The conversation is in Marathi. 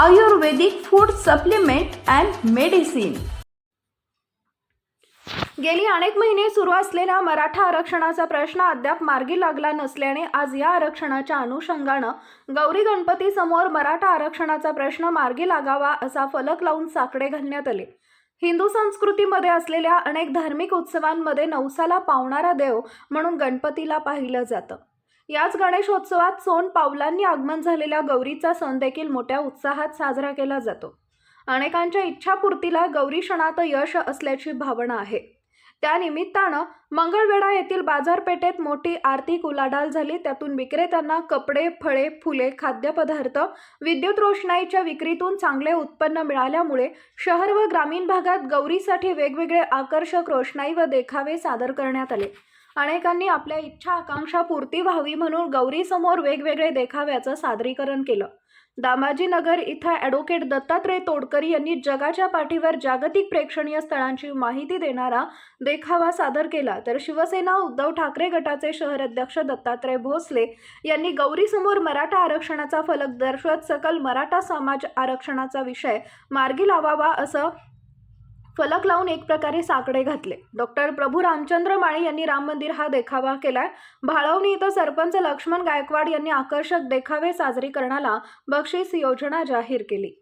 Ayurvedic food supplement and medicine. गेली अनेक महिने सुरू असलेला मराठा आरक्षणाचा प्रश्न अद्याप मार्गी लागला नसल्याने आज या आरक्षणाच्या अनुषंगानं गौरी गणपती समोर मराठा आरक्षणाचा प्रश्न मार्गी लागावा असा फलक लावून साकडे घालण्यात आले. हिंदू संस्कृतीमध्ये असलेल्या अनेक धार्मिक उत्सवांमध्ये नवसाला पावणारा देव म्हणून गणपतीला पाहिलं जातं. याच गणेशोत्सवात सोन पावलांनी आगमन झालेल्या गौरीचा सण देखील मोठ्या उत्साहात साजरा केला जातो. अनेकांच्या इच्छापूर्तीला गौरी क्षणात यश असल्याची भावना आहे. त्यानिमित्तानं मंगळवेढा येथील बाजारपेठेत मोठी आर्थिक उलाढाल झाली. त्यातून विक्रेत्यांना कपडे फळे फुले खाद्यपदार्थ विद्युत रोषणाईच्या विक्रीतून चांगले उत्पन्न मिळाल्यामुळे शहर व ग्रामीण भागात गौरीसाठी वेगवेगळे आकर्षक रोषणाई व देखावे सादर करण्यात आले. अनेकांनी आपल्या इच्छा आकांक्षा पूर्ती व्हावी म्हणून गौरीसमोर वेगवेगळे देखाव्याचं सादरीकरण केलं. दामाजीनगर इथं ॲडव्होकेट दत्तात्रय तोडकरी यांनी जगाच्या पाठीवर जागतिक प्रेक्षणीय स्थळांची माहिती देणारा देखावा सादर केला. तर शिवसेना उद्धव ठाकरे गटाचे शहर अध्यक्ष दत्तात्रय भोसले यांनी गौरीसमोर मराठा आरक्षणाचा फलक दर्शवत सकल मराठा समाज आरक्षणाचा विषय मार्गी लावावा असं फलक लावून एक प्रकारे साकडे घातले. डॉक्टर प्रभू रामचंद्र माळी यांनी राम मंदिर हा देखावा केलाय. भाळवणी इथं सरपंच लक्ष्मण गायकवाड यांनी आकर्षक देखावे साजरीकरणाला बक्षीस योजना जाहीर केली.